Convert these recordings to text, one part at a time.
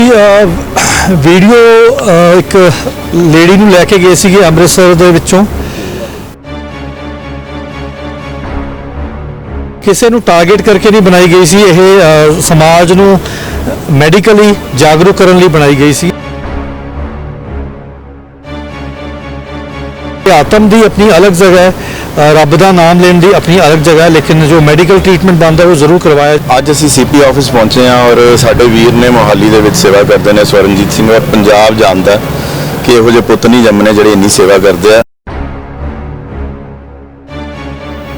ਅਸੀਂ ਵੀਡੀਓ ਇੱਕ ਲੇਡੀ ਨੂੰ ਲੈ ਕੇ ਗਏ ਸੀਗੇ ਅੰਮ੍ਰਿਤਸਰ ਦੇ ਵਿੱਚੋਂ। ਕਿਸੇ ਨੂੰ ਟਾਰਗੇਟ ਕਰਕੇ ਨਹੀਂ ਬਣਾਈ ਗਈ ਸੀ, ਇਹ ਸਮਾਜ ਨੂੰ ਮੈਡੀਕਲੀ ਜਾਗਰੂਕ ਕਰਨ ਲਈ ਬਣਾਈ ਗਈ ਸੀ। ਆਤਮ ਦੀ ਆਪਣੀ ਅਲੱਗ ਜਗ੍ਹਾ ਹੈ ਰੱਬ ਦਾ ਨਾਮ ਲੈਣ ਦੀ ਆਪਣੀ ਅਲੱਗ ਜਗ੍ਹਾ ਹੈ, ਲੇਕਿਨ ਜੋ ਮੈਡੀਕਲ ਟ੍ਰੀਟਮੈਂਟ ਬਣਦਾ ਉਹ ਜ਼ਰੂਰ ਕਰਵਾਇਆ ਅੱਜ ਅਸੀਂ ਸੀਪੀ ਆਫਿਸ ਪਹੁੰਚੇ ਹਾਂ ਔਰ ਸਾਡੇ ਵੀਰ ਨੇ ਮੋਹਾਲੀ ਦੇ ਵਿੱਚ ਸੇਵਾ ਕਰਦੇ ਨੇ, ਸਵਰਨਜੀਤ ਸਿੰਘ ਔਰ ਪੰਜਾਬ ਜਾਣਦਾ ਕਿ ਇਹੋ ਜਿਹੇ ਪੁੱਤ ਨਹੀਂ ਜੰਮਣੇ ਜਿਹੜੇ ਇੰਨੀ ਸੇਵਾ ਕਰਦੇ ਆ।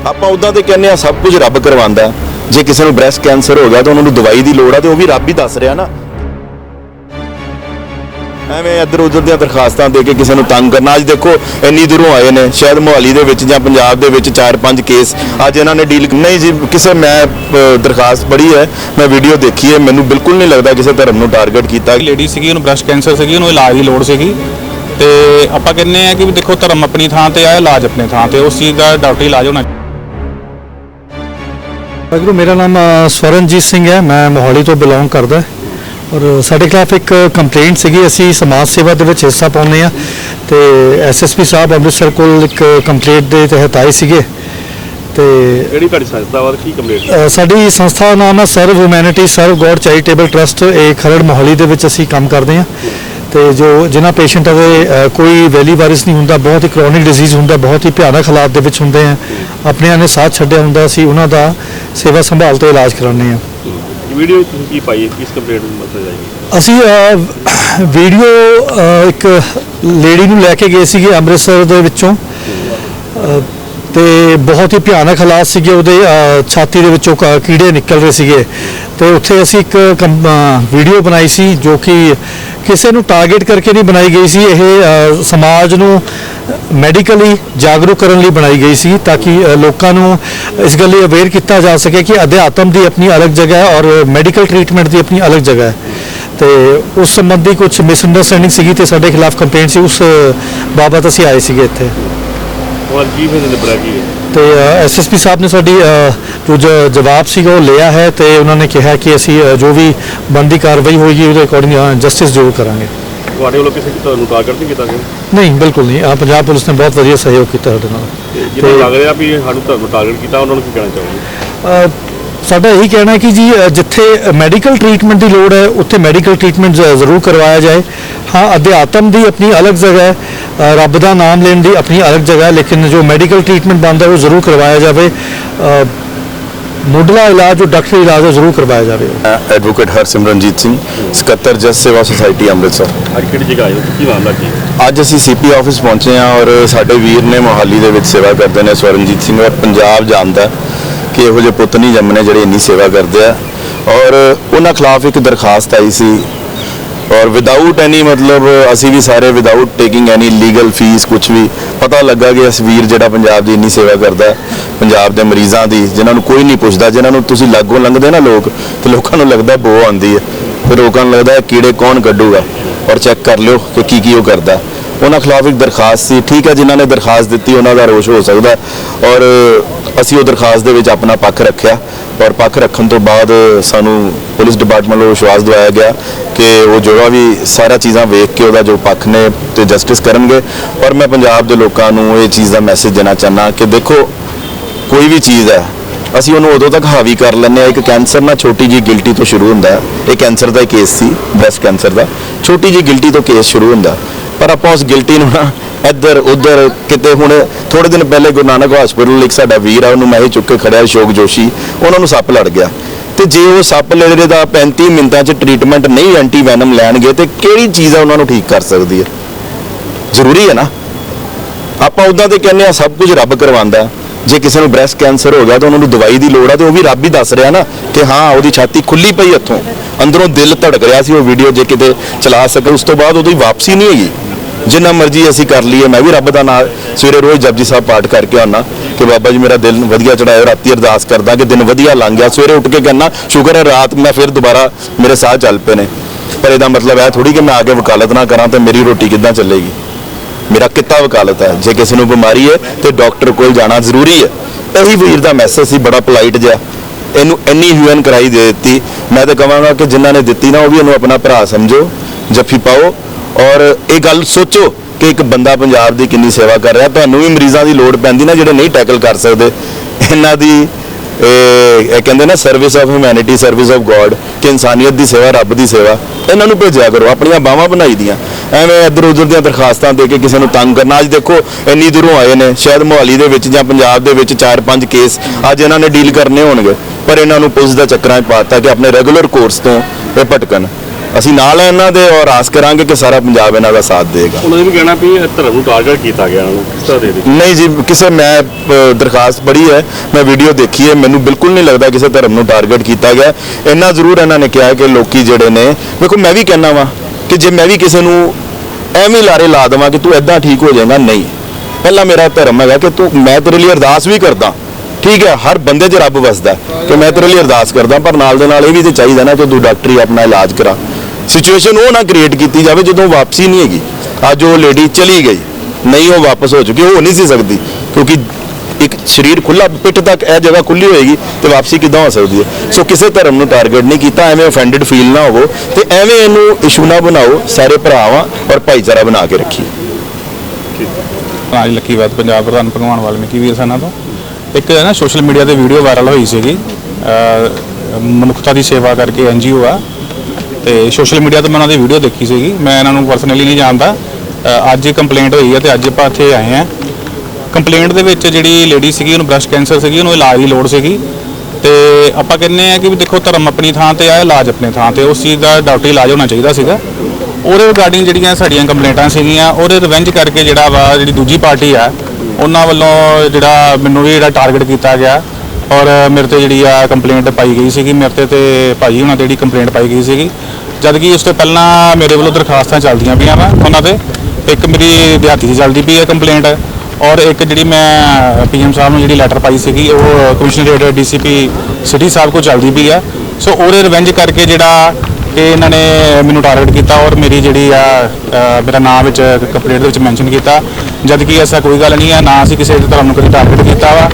ਆਪਾਂ ਉਦਾਂ ਤੇ ਕਹਿੰਦੇ ਆ ਸਭ ਕੁਝ ਰੱਬ ਕਰਵਾਉਂਦਾ ਜੇ ਕਿਸੇ ਨੂੰ ਬ੍ਰੈਸਟ ਕੈਂਸਰ ਹੋ ਗਿਆ ਤਾਂ ਉਹਨਾਂ ਨੂੰ ਦਵਾਈ ਦੀ ਲੋੜ ਆ ਤੇ ਉਹ ਵੀ ਰੱਬ ਹੀ ਦੱਸ ਰਿਹਾ ਨਾ। ਐਵੇਂ ਇੱਧਰ ਉੱਧਰ ਦੀਆਂ ਦਰਖਾਸਤਾਂ ਦੇ ਕੇ ਕਿਸੇ ਨੂੰ ਤੰਗ ਕਰਨਾ। ਅੱਜ ਦੇਖੋ ਇੰਨੀ ਦੂਰੋਂ ਆਏ ਨੇ ਸ਼ਾਇਦ ਮੋਹਾਲੀ ਦੇ ਵਿੱਚ ਜਾਂ ਪੰਜਾਬ ਦੇ ਵਿੱਚ 4-5 ਕੇਸ ਅੱਜ ਇਹਨਾਂ ਨੇ ਡੀਲ ਨਹੀਂ ਜੀ ਕਿਸੇ ਮੈਂ ਅ, ਦਰਖਾਸਤ ਪੜ੍ਹੀ ਹੈ ਮੈਂ ਵੀਡੀਓ ਦੇਖੀ ਹੈ ਮੈਨੂੰ ਬਿਲਕੁਲ ਨਹੀਂ ਲੱਗਦਾ ਕਿਸੇ ਧਰਮ ਨੂੰ ਟਾਰਗੇਟ ਕੀਤਾ। ਲੇਡੀ ਸੀਗੀ ਉਹਨੂੰ ਬ੍ਰੈਸਟ ਕੈਂਸਰ ਸੀਗੀ ਉਹਨੂੰ ਇਲਾਜ ਦੀ ਲੋੜ ਸੀਗੀ। ਤੇ ਆਪਾਂ ਕਹਿੰਦੇ ਆ ਕਿ ਵੀ ਦੇਖੋ ਧਰਮ ਆਪਣੀ ਥਾਂ ਤੇ ਆ ਇਲਾਜ ਆਪਣੀ ਥਾਂ ਤੇ ਉਸ ਚੀਜ਼ ਦਾ ਡਾਕਟਰੀ ਇਲਾਜ ਹੋਣਾ। ਵਾਹਿਗੁਰੂ ਮੇਰਾ ਨਾਮ ਅ, ਸਵਰਨਜੀਤ ਸਿੰਘ ਹੈ। ਮੈਂ ਮੋਹਾਲੀ ਤੋਂ ਬਿਲੋਂਗ ਕਰਦਾ। ਔਰ ਸਾਡੇ ਖਿਲਾਫ ਇੱਕ ਕੰਪਲੇਂਟ ਸੀਗੀ ਅਸੀਂ ਸਮਾਜ ਸੇਵਾ ਦੇ ਵਿੱਚ ਹਿੱਸਾ ਪਾਉਂਦੇ ਆ ਤੇ ਐਸਐਸਪੀ ਸਾਹਿਬ ਅੰਮ੍ਰਿਤਸਰ ਕੋਲ ਇੱਕ ਕੰਪਲੇਂਟ ਦੇ ਤਹਿਤ ਆਏ ਸੀਗੇ ਤੇ ਕਿਹੜੀ ਤੁਹਾਡੀ ਸੰਸਥਾ ਵਾ ਤੇ ਕੀ ਕੰਪਲੀਟ ਸਾਡੀ ਸੰਸਥਾ ਦਾ ਨਾਮ ਹੈ serve humanity serve God charitable trust ਇਹ ਖਰੜ ਮੋਹਾਲੀ ਦੇ ਵਿੱਚ ਅਸੀਂ ਕੰਮ ਕਰਦੇ ਹਾਂ ਤੇ ਜੋ ਜਿਨ੍ਹਾਂ ਪੇਸ਼ੈਂਟਾਂ ਦੇ ਕੋਈ ਵੈਲੀ ਵਾਇਰਸ ਨਹੀਂ ਹੁੰਦਾ ਬਹੁਤ ਹੀ ਕ੍ਰੋਨਿਕ ਡਿਜ਼ੀਜ਼ ਹੁੰਦਾ ਬਹੁਤ ਹੀ ਭਿਆਨਕ ਹਾਲਾਤ ਦੇ ਵਿੱਚ ਹੁੰਦੇ ਆ ਆਪਣਿਆਂ ਨੇ ਸਾਥ ਛੱਡਿਆ ਹੁੰਦਾ ਅਸੀਂ ਉਹਨਾਂ ਦਾ ਸੇਵਾ ਸੰਭਾਲ ਤੇ ਇਲਾਜ ਕਰਾਉਂਦੇ ਆ ਵੀਡੀਓ ਤੁਸੀਂ ਕੀ ਪਾਈ ਹੈ? ਕਿਸ ਕੰਪਲੀਟ ਨੂੰ ਮਸਲਾ ਜਾਏਗੀ ਅਸੀਂ ਵੀਡੀਓ ਇੱਕ ਲੇਡੀ ਨੂੰ ਲੈ ਕੇ ਗਏ ਸੀਗੇ ਅੰਮ੍ਰਿਤਸਰ ਦੇ ਵਿੱਚੋਂ। ਤੇ ਬਹੁਤ ਹੀ ਭਿਆਨਕ ਹਾਲਾਤ ਸੀਗੇ ਉਹਦੇ ਛਾਤੀ ਦੇ ਵਿੱਚੋਂ ਕ- ਕੀੜੇ ਨਿਕਲ ਰਹੇ ਸੀਗੇ। ਤੇ ਉੱਥੇ ਅਸੀਂ ਇੱਕ ਕੰਪ- ਵੀਡੀਓ ਬਣਾਈ ਸੀ ਜੋ ਕਿ ਕਿਸੇ ਨੂੰ ਟਾਰਗੇਟ ਕਰਕੇ ਨਹੀਂ ਬਣਾਈ ਗਈ ਸੀ। ਇਹ ਸਮਾਜ ਨੂੰ ਮੈਡੀਕਲੀ ਜਾਗਰੂਕ ਕਰਨ ਲਈ ਬਣਾਈ ਗਈ ਸੀ ਤਾਂ ਕਿ ਲੋਕਾਂ ਨੂੰ ਇਸ ਗੱਲ ਲਈ ਅਵੇਅਰ ਕੀਤਾ ਜਾ ਸਕੇ ਕਿ ਅਧਿਆਤਮ ਦੀ ਆਪਣੀ ਅਲੱਗ ਜਗ੍ਹਾ ਹੈ ਔਰ ਮੈਡੀਕਲ ਟ੍ਰੀਟਮੈਂਟ ਦੀ ਆਪਣੀ ਅਲੱਗ ਜਗ੍ਹਾ ਹੈ। ਤੇ ਉਸ ਸੰਬੰਧੀ ਕੁਝ ਮਿਸਅੰਡਰਸਟੈਂਡਿੰਗ ਸੀਗੀ ਤੇ ਸਾਡੇ ਖਿਲਾਫ ਕੰਪਲੇਂਟ ਸੀ। ਉਸ ਬਾਬਤ ਅਸੀਂ ਆਏ ਸੀਗੇ ਇੱਥੇ। ਫਿਰ ਨਿਬੜਾ ਕੀ ਹੈ? ਤੇ ਐਸਐਸਪੀ ਸਾਹਿਬ ਨੇ ਸਾਡੀ ਜੋ ਜ- ਜਵਾਬ ਸੀਗਾ ਉਹ ਲਿਆ ਹੈ ਤੇ ਉਹਨਾਂ ਨੇ ਕਿਹਾ ਕਿ ਅਸੀਂ ਜੋ ਵੀ ਬੰਦੀ ਕਾਰਵਾਈ ਹੋਏਗੀ ਉਹਦੇ ਅਕੋਰਡਿੰਗ ਜਸਟਿਸ ਜ਼ਰੂਰ ਕਰਾਂਗੇ। ਤੁਹਾਡੇ ਵੱਲੋਂ ਕਿਸੇ ਤੁਹਾਨੂੰ ਟਾਰਗੇਟ ਨਹੀਂ ਕੀਤਾ ਗਿਆ? ਨਹੀਂ ਬਿਲਕੁਲ ਨਹੀਂ। ਅ, ਪੰਜਾਬ ਪੁਲਿਸ ਨੇ ਬਹੁਤ ਵਧੀਆ ਸਹਿਯੋਗ ਕੀਤਾ ਸਾਡੇ ਨਾਲ। ਜਿਹਨਾਂ ਲੱਗ ਰਿਹਾ ਵੀ ਸਾਨੂੰ ਤੁਹਾਨੂੰ ਟਾਰਗੇਟ ਕੀਤਾ ਉਹਨਾਂ ਨੂੰ ਕੀ ਕਹਿਣਾ ਚਾਹੋਗੇ? ਸਾਡਾ ਇਹੀ ਕਹਿਣਾ ਹੈ ਕਿ ਜੀ ਜਿੱਥੇ ਮੈਡੀਕਲ ਟ੍ਰੀਟਮੈਂਟ ਦੀ ਲੋੜ ਹੈ ਉੱਥੇ ਮੈਡੀਕਲ ਟ੍ਰੀਟਮੈਂਟ ਜ਼ਰੂਰ ਕਰਵਾਇਆ ਜਾਏ। ਹਾਂ ਅਧਿਆਤਮ ਦੀ ਆਪਣੀ ਅਲੱਗ ਜਗ੍ਹਾ ਹੈ। ਰੱਬ ਦਾ ਨਾਮ ਲੈਣ ਦੀ ਆਪਣੀ ਅਲੱਗ ਜਗ੍ਹਾ ਹੈ ਲੇਕਿਨ ਜੋ ਮੈਡੀਕਲ ਟ੍ਰੀਟਮੈਂਟ ਬਣਦਾ ਉਹ ਜ਼ਰੂਰ ਕਰਵਾਇਆ ਜਾਵੇ। ਮੁੱਢਲਾ ਇਲਾਜ ਜੋ ਡਾਕਟਰੀ ਇਲਾਜ ਉਹ ਜ਼ਰੂਰ ਕਰਵਾਇਆ ਜਾਵੇ। ਐਡਵੋਕੇਟ ਹਰਸਿਮਰਨਜੀਤ ਸਿੰਘ ਸਕੱਤਰ ਜਸ ਸੇਵਾ ਸੁਸਾਇਟੀ ਅੰਮ੍ਰਿਤਸਰ। ਅੱਜ ਕਿਹੜੀ ਜਗ੍ਹਾ ਆਏ ਹੋ? ਕੀ ਮਾਮਲਾ ਕੀ? ਅੱਜ ਅਸੀਂ ਸੀਪੀ ਆਫਿਸ ਪਹੁੰਚੇ ਹਾਂ ਔਰ ਸਾਡੇ ਵੀਰ ਨੇ ਮੋਹਾਲੀ ਦੇ ਵਿੱਚ ਸੇਵਾ ਕਰਦੇ ਨੇ ਸਵਰਨਜੀਤ ਸਿੰਘ। ਔਰ ਪੰਜਾਬ ਜਾਣਦਾ ਕਿ ਇਹੋ ਜਿਹੇ ਪੁੱਤ ਨਹੀਂ ਜੰਮਣੇ ਜਿਹੜੇ ਇੰਨੀ ਸੇਵਾ ਕਰਦੇ ਆ। ਔਰ ਉਹਨਾਂ ਖਿਲਾਫ ਇੱਕ ਦਰਖਾਸਤ ਆਈ ਸੀ ਔਰ ਵਿਦਆਊਟ ਐਨੀ ਮਤਲਬ ਅਸੀਂ ਵੀ ਸਾਰੇ without taking any legal fee ਕੁਝ ਵੀ ਪਤਾ ਲੱਗਾ ਕਿ ਇਸ ਵੀਰ ਜਿਹੜਾ ਪੰਜਾਬ ਦੀ ਇੰਨੀ ਸੇਵਾ ਕਰਦਾ ਹੈ, ਪੰਜਾਬ ਦੇ ਮਰੀਜ਼ਾਂ ਦੀ ਜਿਨ੍ਹਾਂ ਨੂੰ ਕੋਈ ਨਹੀਂ ਪੁੱਛਦਾ ਜਿਨ੍ਹਾਂ ਨੂੰ ਤੁਸੀਂ ਲਾਗੋਂ ਲੰਘਦੇ ਨਾ ਲੋਕ ਤੇ ਲੋਕਾਂ ਨੂੰ ਲੱਗਦਾ ਬੋ ਆਉਂਦੀ ਹੈ। ਫਿਰ ਲੋਕਾਂ ਨੂੰ ਲੱਗਦਾ ਕੀੜੇ ਕੌਣ ਕੱਢੂਗਾ? ਔਰ ਚੈੱਕ ਕਰ ਲਿਓ ਕਿ ਕੀ ਕੀ ਉਹ ਕਰਦਾ। ਉਹਨਾਂ ਖਿਲਾਫ ਇੱਕ ਦਰਖਾਸਤ ਸੀ। ਠੀਕ ਹੈ, ਜਿਨ੍ਹਾਂ ਨੇ ਦਰਖਾਸਤ ਦਿੱਤੀ, ਉਹਨਾਂ ਦਾ ਰੋਸ਼ ਹੋ ਸਕਦਾ ਔਰ ਅਸੀਂ ਉਹ ਦਰਖਾਸਤ ਦੇ ਵਿੱਚ ਆਪਣਾ ਪੱਖ ਰੱਖਿਆ। ਔਰ ਪੱਖ ਰੱਖਣ ਤੋਂ ਬਾਅਦ ਸਾਨੂੰ ਪੁਲਿਸ ਡਿਪਾਰਟਮੈਂਟ ਵੱਲੋਂ ਵਿਸ਼ਵਾਸ ਦਿਵਾਇਆ ਗਿਆ ਕਿ ਉਹ ਜਿਹੜਾ ਵੀ ਸਾਰਾ ਚੀਜ਼ਾਂ ਵੇਖ ਕੇ ਉਹਦਾ ਜੋ ਪੱਖ ਨੇ ਤੇ ਜਸਟਿਸ ਕਰਨਗੇ। ਔਰ ਮੈਂ ਪੰਜਾਬ ਦੇ ਲੋਕਾਂ ਨੂੰ ਇਹ ਚੀਜ਼ ਦਾ ਮੈਸੇਜ ਦੇਣਾ ਚਾਹਨਾ ਕਿ ਦੇਖੋ, ਕੋਈ ਵੀ ਚੀਜ਼ ਹੈ, ਅਸੀਂ ਉਹਨੂੰ ਉਦੋਂ ਤੱਕ ਹਾਵੀ ਕਰ ਲੈਂਦੇ ਆ ਇੱਕ ਕੈਂਸਰ ਨਾ ਛੋਟੀ ਜੀ ਗਿਲਟੀ ਤੋਂ ਸ਼ੁਰੂ ਹੁੰਦਾ ਇਹ ਕੈਂਸਰ ਦਾ ਹੀ ਕੇਸ ਸੀ ਬ੍ਰੈਸਟ ਕੈਂਸਰ ਦਾ। ਛੋਟੀ ਜੀ ਗਿਲਟੀ ਤੋਂ ਕੇਸ ਸ਼ੁਰੂ ਹੁੰਦਾ ਪਰ ਆਪਾਂ ਉਸ ਗਿਲਟੀ ਨੂੰ ਨਾ ਇੱਧਰ, ਉੱਧਰ ਕਿਤੇ ਹੁਣ ਥੋੜੇ ਦਿਨ ਪਹਿਲੇ ਗੁਰੂ ਨਾਨਕ ਹਸਪੀਟਲ ਇੱਕ ਸਾਡਾ ਵੀਰ ਆ, ਉਹਨੂੰ ਮੈਂ ਹੀ ਚੁੱਕ ਕੇ ਖੜਿਆ, ਅਸ਼ੋਕ ਜੋਸ਼ੀ, ਉਹਨਾਂ ਨੂੰ ਸੱਪ ਲੜ ਗਿਆ। ਤੇ ਜੇ ਉਹ ਸੱਪ ਲੜਦੇ ਦਾ 35 ਮਿੰਟਾਂ 'ਚ ਟ੍ਰੀਟਮੈਂਟ ਨਹੀਂ ਐਂਟੀ ਵੈਨਮ ਲੈਣਗੇ, ਤੇ ਕਿਹੜੀ ਚੀਜ਼ ਆ ਉਹਨਾਂ ਨੂੰ ਠੀਕ ਕਰ ਸਕਦੀ ਹੈ? ਜ਼ਰੂਰੀ ਹੈ ਨਾ। ਆਪਾਂ ਉਦਾਂ ਤੇ ਕਹਿੰਦੇ ਆ ਸਭ ਕੁਝ ਰੱਬ ਕਰਵਾਉਂਦਾ ਜੇ ਕਿਸੇ ਨੂੰ ਬ੍ਰੈਸਟ ਕੈਂਸਰ ਹੋ ਗਿਆ ਤਾਂ ਉਹਨਾਂ ਨੂੰ ਦਵਾਈ ਦੀ ਲੋੜ ਆ, ਤੇ ਉਹ ਵੀ ਰੱਬ ਹੀ ਦੱਸ ਰਿਹਾ ਨਾ ਕਿ ਹਾਂ, ਉਹਦੀ ਛਾਤੀ ਖੁੱਲੀ ਪਈ ਇੱਥੋਂ। ਅੰਦਰੋਂ ਦਿਲ ਧੜਕ ਰਿਹਾ ਸੀ ਉਹ ਵੀਡੀਓ ਜੇ ਕਿਤੇ ਚਲਾ ਸਕੇ ਉਸ ਤੋਂ ਬਾਅਦ ਉਹਦੀ ਵਾਪਸੀ ਨਹੀਂ ਹੈਗੀ। ਜਿੰਨਾ ਮਰਜ਼ੀ ਅਸੀਂ ਕਰ ਲਈਏ, ਮੈਂ ਵੀ ਰੱਬ ਦਾ ਨਾਮ ਸਵੇਰੇ ਰੋਜ਼ ਜਪਜੀ ਸਾਹਿਬ ਪਾਠ ਕਰਕੇ ਆਉਣਾ ਕਿ ਬਾਬਾ ਜੀ ਮੇਰਾ ਦਿਲ ਵਧੀਆ ਚੜਾਇਓ, ਰਾਤੀ ਅਰਦਾਸ ਕਰਦਾ ਕਿ ਦਿਨ ਵਧੀਆ ਲੰਘ ਗਿਆ। ਸਵੇਰੇ ਉੱਠ ਕੇ ਕਹਿੰਦਾ ਸ਼ੁਕਰ ਹੈ, ਰਾਤ ਮੈਂ ਫਿਰ ਦੁਬਾਰਾ ਮੇਰੇ ਸਾਹ ਚੱਲ ਪਏ ਨੇ। ਪਰ ਇਹਦਾ ਮਤਲਬ ਇਹ ਥੋੜੀ ਕਿ ਮੈਂ ਆ ਕੇ ਵਕਾਲਤ ਨਾ ਕਰਾਂ ਤੇ ਮੇਰੀ ਰੋਟੀ ਕਿੱਦਾਂ ਚੱਲੇਗੀ? ਮੇਰਾ ਕਿੱਤਾ ਵਕਾਲਤ ਹੈ। ਜੇ ਕਿਸੇ ਨੂੰ ਬਿਮਾਰੀ ਹੈ ਤੇ ਡਾਕਟਰ ਕੋਲ ਜਾਣਾ ਜ਼ਰੂਰੀ ਹੈ। ਇਹੀ ਵੀਰ ਦਾ ਮੈਸੇਜ ਸੀ, ਬੜਾ ਪੋਲਾਈਟ ਜਿਹਾ। ਇਹਨੂੰ ਇੰਨੀ ਹਿਊਮਨ ਕਰਾਈ ਦੇ ਦਿੱਤੀ। ਮੈਂ ਤਾਂ ਕਹਾਂਗਾ ਕਿ ਜਿਨ੍ਹਾਂ ਨੇ ਦਿੱਤੀ ਨਾ, ਉਹ ਵੀ ਇਹਨੂੰ ਆਪਣਾ ਭਰਾ ਸਮਝੋ, ਜੱਫੀ ਪਾਓ। ਔਰ ਇਹ ਗੱਲ ਸੋਚੋ ਕਿ ਇੱਕ ਬੰਦਾ ਪੰਜਾਬ ਦੀ ਕਿੰਨੀ ਸੇਵਾ ਕਰ ਰਿਹਾ, ਤੁਹਾਨੂੰ ਵੀ ਮਰੀਜ਼ਾਂ ਦੀ ਲੋੜ ਪੈਂਦੀ ਨਾ ਜਿਹੜੇ ਨਹੀਂ ਟੈਕਲ ਕਰ ਸਕਦੇ। ਇਹਨਾਂ ਦੀ, ਇਹ ਕਹਿੰਦੇ ਨਾ service of humanity service of God ਕਿ ਇਨਸਾਨੀਅਤ ਦੀ ਸੇਵਾ, ਰੱਬ ਦੀ ਸੇਵਾ। ਇਹਨਾਂ ਨੂੰ ਭੇਜਿਆ ਕਰੋ, ਆਪਣੀਆਂ ਬਾਹਾਂ ਬਣਾਈ ਦੀਆਂ। ਐਵੇਂ ਇੱਧਰ ਉੱਧਰ ਦੀਆਂ ਦਰਖਾਸਤਾਂ ਦੇ ਕੇ ਕਿਸੇ ਨੂੰ ਤੰਗ ਕਰਨਾ। ਅੱਜ ਦੇਖੋ, ਇੰਨੀ ਦੂਰੋਂ ਆਏ ਨੇ, ਸ਼ਾਇਦ ਮੋਹਾਲੀ ਦੇ ਵਿੱਚ ਜਾਂ ਪੰਜਾਬ ਦੇ ਵਿੱਚ 4-5 ਕੇਸ ਅੱਜ ਇਹਨਾਂ ਨੇ ਡੀਲ ਕਰਨੇ ਹੋਣਗੇ। ਪਰ ਇਹਨਾਂ ਨੂੰ ਪੁਲਿਸ ਦਾ ਚੱਕਰਾਂ 'ਚ ਪਾਤਾ ਕਿ ਆਪਣੇ ਰੈਗੂਲਰ ਕੋਰਸ ਤੋਂ ਇਹ ਭਟਕਣ। ਅਸੀਂ ਨਾਲ ਆ ਇਹਨਾਂ ਦੇ ਔਰ ਆਸ ਕਰਾਂਗੇ ਕਿ ਸਾਰਾ ਪੰਜਾਬ ਇਹਨਾਂ ਦਾ ਸਾਥ ਦੇਗਾ। ਉਹਨਾਂ ਨੇ ਵੀ ਕਹਿਣਾ ਵੀ ਇਹ ਧਰਮ ਨੂੰ ਟਾਰਗੇਟ ਕੀਤਾ ਗਿਆ ਉਹਨਾਂ ਨੂੰ ਕਿਸ ਤਰ੍ਹਾਂ ਦੇ ਦੇ ਨਹੀਂ ਜੀ ਕਿਸੇ ਮੈਂ ਅ, ਦਰਖਾਸਤ ਪੜ੍ਹੀ ਹੈ ਮੈਂ ਵੀਡੀਓ ਦੇਖੀ ਹੈ ਮੈਨੂੰ ਬਿਲਕੁਲ ਨਹੀਂ ਲੱਗਦਾ ਕਿਸੇ ਧਰਮ ਨੂੰ ਟਾਰਗੇਟ ਕੀਤਾ ਗਿਆ। ਇੰਨਾ ਜ਼ਰੂਰ ਇਹਨਾਂ ਨੇ ਕਿਹਾ ਕਿ ਲੋਕੀ ਜਿਹੜੇ ਨੇ ਵੇਖੋ ਮੈਂ ਵੀ ਕਹਿਣਾ ਵਾਂ ਕਿ ਜੇ ਮੈਂ ਵੀ ਕਿਸੇ ਨੂੰ ਐਵੇਂ ਹੀ ਲਾਰੇ ਲਾ ਦੇਵਾਂ ਕਿ ਤੂੰ ਐਦਾਂ ਠੀਕ ਹੋ ਜਾਏਗਾ ਨਹੀਂ। ਪਹਿਲਾਂ ਮੇਰਾ ਧਰਮ ਹੈਗਾ ਕਿ ਤੂੰ ਮੈਂ ਤੇਰੇ ਲਈ ਅਰਦਾਸ ਵੀ ਕਰਦਾ। ਠੀਕ ਹੈ ਹਰ ਬੰਦੇ 'ਚ ਰੱਬ ਵਸਦਾ ਕਿ ਮੈਂ ਤੇਰੇ ਲਈ ਅਰਦਾਸ ਕਰਦਾ ਪਰ ਨਾਲ ਦੇ ਨਾਲ ਇਹ ਵੀ ਤੇ ਚਾਹੀਦਾ ਨਾ ਕਿ ਤੂੰ ਡਾਕਟਰੀ ਆਪਣਾ ਇਲਾਜ ਕਰਾ। ਸਿਚੁਏਸ਼ਨ ਉਹ ਨਾ ਕ੍ਰੀਏਟ ਕੀਤੀ ਜਾਵੇ ਜਦੋਂ ਵਾਪਸੀ ਨਹੀਂ ਹੈਗੀ। ਅੱਜ ਉਹ ਲੇਡੀ ਚਲੀ ਗਈ, ਨਹੀਂ ਉਹ ਵਾਪਸ ਹੋ ਚੁੱਕੀ, ਉਹ ਹੋ ਨਹੀਂ ਸੀ ਸਕਦੀ, ਕਿਉਂਕਿ ਇੱਕ ਸਰੀਰ ਖੁੱਲਾ ਪਿੱਠ ਤੱਕ ਇਹ ਜਗ੍ਹਾ ਖੁੱਲੀ ਹੋਏਗੀ ਤੇ ਵਾਪਸੀ ਕਿੱਦਾਂ ਹੋ ਸਕਦੀ ਹੈ। ਸੋ ਕਿਸੇ ਧਰਮ ਨੂੰ ਟਾਰਗੇਟ ਨਹੀਂ ਕੀਤਾ, ਐਵੇਂ ਅਫੈਂਡਡ ਫੀਲ ਨਾ ਹੋਵੋ ਤੇ ਐਵੇਂ ਇਹਨੂੰ ਇਸ਼ੂ ਨਾ ਬਣਾਓ, ਸਾਰੇ ਭਰਾਵਾਂ ਔਰ ਭਾਈਚਾਰਾ ਬਣਾ ਕੇ ਰੱਖੀ ਰਾਜ ਬਾਤ, ਪੰਜਾਬ ਪ੍ਰਧਾਨ ਭਗਵਾਨ ਵਾਲਮੀਕੀ ਵੀਰ ਸੈਨਾ ਤੋਂ? ਇੱਕ ਨਾ ਸੋਸ਼ਲ ਮੀਡੀਆ ਤੇ ਵੀਡੀਓ ਵਾਇਰਲ ਹੋਈ ਸੀਗੀ। ਮਨੁੱਖਤਾ ਦੀ ਸੇਵਾ ਕਰਕੇ ਐਨਜੀਓ ਆ। ਤੇ ਸੋਸ਼ਲ ਮੀਡੀਆ ਤੇ ਮੈਂ ਉਹਨਾਂ ਦੀ ਵੀਡੀਓ ਦੇਖੀ ਸੀਗੀ। ਮੈਂ ਇਹਨਾਂ ਨੂੰ ਪਰਸਨਲੀ ਨਹੀਂ ਜਾਣਦਾ। ਅਹ ਅੱਜ ਕੰਪਲੇਂਟ ਹੋਈ ਹੈ ਤੇ ਅੱਜ ਆਪਾਂ ਇੱਥੇ ਆਏ ਹਾਂ। ਕੰਪਲੇਂਟ ਦੇ ਵਿੱਚ ਜਿਹੜੀ ਲੇਡੀ ਸੀਗੀ, ਉਹਨੂੰ ਬ੍ਰੈਸਟ ਕੈਂਸਰ ਸੀਗੀ, ਉਹਨੂੰ ਇਲਾਜ ਦੀ ਲੋੜ ਸੀਗੀ। ਤੇ ਆਪਾਂ ਕਹਿੰਦੇ ਆ ਕਿ ਵੀ ਦੇਖੋ ਧਰਮ ਆਪਣੀ ਥਾਂ ਤੇ ਆ, ਇਲਾਜ ਆਪਣੇ ਥਾਂ ਤੇ ਉਸ ਚੀਜ਼ ਦਾ ਡਾਕਟਰੀ ਇਲਾਜ ਹੋਣਾ ਚਾਹੀਦਾ ਸੀਗਾ। ਉਹਦੇ ਰਿਗਾਰਡਿੰਗ ਜਿਹੜੀਆਂ ਸਾਡੀਆਂ ਕੰਪਲੇਂਟਾਂ ਸੀਗੀਆਂ, ਉਹਦੇ ਰਿਵੈਂਜ ਕਰਕੇ ਜਿਹੜਾ ਵਾ ਜਿਹੜੀ ਦੂਜੀ ਪਾਰਟੀ ਆ, ਉਹਨਾਂ ਵੱਲੋਂ ਜਿਹੜਾ ਮੈਨੂੰ ਵੀ ਜਿਹੜਾ ਟਾਰਗੇਟ ਕੀਤਾ ਗਿਆ। ਔਰ ਮੇਰੇ ਤੇ ਜਿਹੜੀ ਆ ਕੰਪਲੇਂਟ ਪਾਈ ਗਈ ਸੀਗੀ, ਮੇਰੇ ਤੇ ਤੇ ਭਾਜੀ ਉਹਨਾਂ ਤੇ ਜਿਹੜੀ ਕੰਪਲੇਂਟ ਪਾਈ ਗਈ ਸੀਗੀ। ਜਦ ਕਿ ਉਸ ਤੋਂ ਪਹਿਲਾਂ ਮੇਰੇ ਵੱਲੋਂ ਦਰਖਾਸਤਾਂ ਚੱਲਦੀਆਂ ਪਈਆਂ ਵਾ ਉਹਨਾਂ ਤੇ। ਇੱਕ ਮੇਰੀ ਦਿਹਾਤੀ ਦੀ ਚੱਲਦੀ ਪਈ ਹੈ ਕੰਪਲੇਂਟ ਔਰ ਇੱਕ ਜਿਹੜੀ ਮੈਂ ਪੀਐਮ ਸਾਹਿਬ ਨੂੰ ਜਿਹੜੀ ਲੈਟਰ ਪਾਈ ਸੀਗੀ, ਉਹ ਕਮਿਸ਼ਨਰੇਟ ਡੀਸੀਪੀ ਸਿਟੀ ਸਾਹਿਬ ਕੋ ਚੱਲਦੀ ਪਈ ਆ। ਸੋ ਉਹਦੇ ਰਿਵੈਂਜ ਕਰਕੇ ਜਿਹੜਾ ਕਿ ਇਹਨਾਂ ਨੇ ਮੈਨੂੰ ਟਾਰਗੇਟ ਕੀਤਾ ਔਰ ਮੇਰੀ ਜਿਹੜੀ ਆ ਮੇਰਾ ਨਾਮ ਵਿੱਚ ਕੰਪਲੇਂਟ ਦੇ ਵਿੱਚ ਮੈਂਸ਼ਨ ਕੀਤਾ। ਜਦ ਕਿ ਐਸਾ ਕੋਈ ਗੱਲ ਨਹੀਂ ਆ, ਨਾ ਅਸੀਂ ਕਿਸੇ ਧਰਮ ਨੂੰ ਕਦੇ ਟਾਰਗੇਟ ਕੀਤਾ ਵਾ।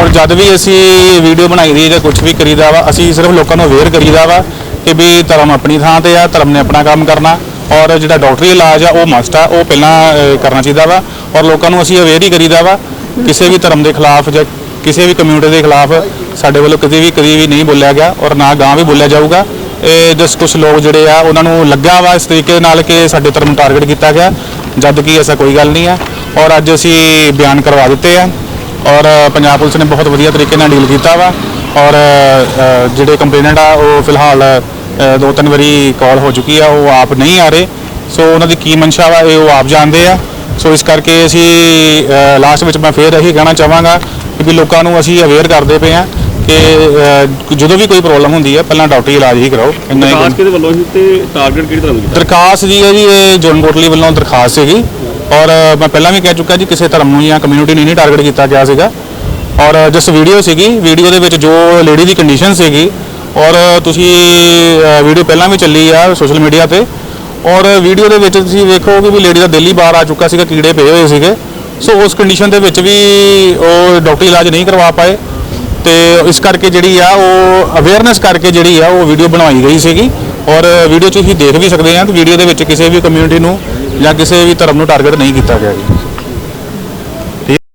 ਔਰ ਜਦ ਵੀ ਅਸੀਂ ਵੀਡੀਓ ਬਣਾਈ ਦੀ ਜਾਂ ਕੁਝ ਵੀ ਕਰੀਦਾ ਵਾ ਅਸੀਂ ਸਿਰਫ ਲੋਕਾਂ ਨੂੰ ਅਵੇਅਰ ਕਰੀਦਾ ਵਾ ਕਿ ਵੀ ਧਰਮ ਆਪਣੀ ਥਾਂ ਤੇ ਆ ਧਰਮ ਨੇ ਆਪਣਾ ਕੰਮ ਕਰਨਾ। ਔਰ ਜਿਹੜਾ ਡਾਕਟਰੀ ਇਲਾਜ ਆ ਉਹ ਮਸਟ ਆ ਉਹ ਪਹਿਲਾਂ ਅ, ਕਰਨਾ ਚਾਹੀਦਾ ਵਾ। ਔਰ ਲੋਕਾਂ ਨੂੰ ਅਸੀਂ ਅਵੇਅਰ ਹੀ ਕਰੀਦਾ ਵਾ ਕਿਸੇ ਵੀ ਧਰਮ ਦੇ ਖਿਲਾਫ ਜਾਂ ਕਿਸੇ ਵੀ ਕਮਿਊਨਿਟੀ ਦੇ ਖਿਲਾਫ ਸਾਡੇ ਵੱਲੋਂ ਕਦੇ ਵੀ ਕਦੀ ਵੀ ਨਹੀਂ ਬੋਲਿਆ ਗਿਆ ਔਰ ਨਾ ਗਾਂ ਵੀ ਬੋਲਿਆ ਜਾਊਗਾ। ਇਹ ਜਸ ਕੁਝ ਲੋਕ ਜਿਹੜੇ ਆ ਉਹਨਾਂ ਨੂੰ ਲੱਗਿਆ ਵਾ ਇਸ ਤਰੀਕੇ ਨਾਲ ਕਿ ਸਾਡੇ ਧਰਮ ਨੂੰ ਟਾਰਗੇਟ ਕੀਤਾ ਗਿਆ। ਜਦ ਕਿ ਐਸਾ ਕੋਈ ਗੱਲ ਨਹੀਂ ਆ। ਔਰ ਅੱਜ ਅਸੀਂ ਬਿਆਨ ਕਰਵਾ ਦਿੱਤੇ ਆ। ਔਰ ਪੰਜਾਬ ਪੁਲਿਸ ਨੇ ਬਹੁਤ ਵਧੀਆ ਤਰੀਕੇ ਨਾਲ ਡੀਲ ਕੀਤਾ ਵਾ। ਔਰ ਜਿਹੜੇ ਕੰਪਲੇਨੈਂਟ ਆ ਉਹ ਫਿਲਹਾਲ ਦੋ ਤਿੰਨ ਵਾਰੀ ਕਾਲ ਹੋ ਚੁੱਕੀ ਆ ਉਹ ਆਪ ਨਹੀਂ ਆ ਰਹੇ। ਸੋ ਉਹਨਾਂ ਦੀ ਕੀ ਮਨਸ਼ਾ ਵਾ ਇਹ ਉਹ ਆਪ ਜਾਣਦੇ ਆ। ਸੋ ਇਸ ਕਰਕੇ ਅਸੀਂ ਲਾਸਟ ਵਿੱਚ ਮੈਂ ਫੇਰ ਇਹੀ ਕਹਿਣਾ ਚਾਹਾਂਗਾ ਕਿ ਲੋਕਾਂ ਨੂੰ ਅਸੀਂ ਅਵੇਅਰ ਕਰਦੇ ਪਏ ਆ ਕਿ ਜਦੋਂ ਵੀ ਕੋਈ ਪ੍ਰੋਬਲਮ ਹੁੰਦੀ ਹੈ ਪਹਿਲਾਂ ਡਾਕਟਰੀ ਇਲਾਜ ਹੀ ਕਰਾਓ। ਕਿਹਦੇ ਵੱਲੋਂ ਸੀ ਤੇ ਟਾਰਗੇਟ ਕਿਹੜੀ ਦਰਖਾਸਤ ਜੀ ਹੈ ਜੀ ਇਹ ਜੋਨ ਕੋਟਲੀ ਵੱਲੋਂ ਦਰਖਾਸਤ ਸੀਗੀ। ਔਰ ਮੈਂ ਪਹਿਲਾਂ ਵੀ ਕਹਿ ਚੁੱਕਾ ਜੀ, ਕਿਸੇ ਧਰਮ ਨੂੰ ਜਾਂ ਕਮਿਊਨਿਟੀ ਨੂੰ ਨਹੀਂ ਟਾਰਗੇਟ ਕੀਤਾ ਗਿਆ ਸੀਗਾ। ਔਰ ਜਿਸ ਵੀਡੀਓ ਸੀਗੀ ਵੀਡੀਓ ਦੇ ਵਿੱਚ ਜੋ ਲੇਡੀ ਦੀ ਕੰਡੀਸ਼ਨ ਸੀਗੀ, ਔਰ ਤੁਸੀਂ ਵੀਡੀਓ ਪਹਿਲਾਂ ਵੀ ਚੱਲੀ ਆ ਸੋਸ਼ਲ ਮੀਡੀਆ ਤੇ। ਔਰ ਵੀਡੀਓ ਦੇ ਵਿੱਚ ਤੁਸੀਂ ਵੇਖੋਗੇ ਵੀ ਲੇਡੀ ਦਾ ਦਿੱਲੀ ਬਾਹਰ ਆ ਚੁੱਕਾ ਸੀਗਾ, ਕੀੜੇ ਪਏ ਹੋਏ ਸੀਗੇ। ਸੋ ਉਸ ਕੰਡੀਸ਼ਨ ਦੇ ਵਿੱਚ ਵੀ ਉਹ ਡਾਕਟਰੀ ਇਲਾਜ ਨਹੀਂ ਕਰਵਾ ਪਾਏ। ਤੇ ਇਸ ਕਰਕੇ ਜਿਹੜੀ ਆ, ਉਹ ਅਵੇਅਰਨੈਸ ਕਰਕੇ ਜਿਹੜੀ ਆ, ਉਹ ਵੀਡੀਓ ਬਣਾਈ ਗਈ ਸੀਗੀ। ਔਰ ਵੀਡੀਓ 'ਚ ਤੁਸੀਂ ਦੇਖ ਵੀ ਸਕਦੇ ਆ ਕਿ ਵੀਡੀਓ ਦੇ ਵਿੱਚ ਕਿਸੇ ਵੀ ਕਮਿਊਨਿਟੀ ਨੂੰ ਜਾਂ ਕਿਸੇ ਵੀ ਧਰਮ ਨੂੰ ਟਾਰਗੇਟ ਨਹੀਂ ਕੀਤਾ ਗਿਆ ਜੀ।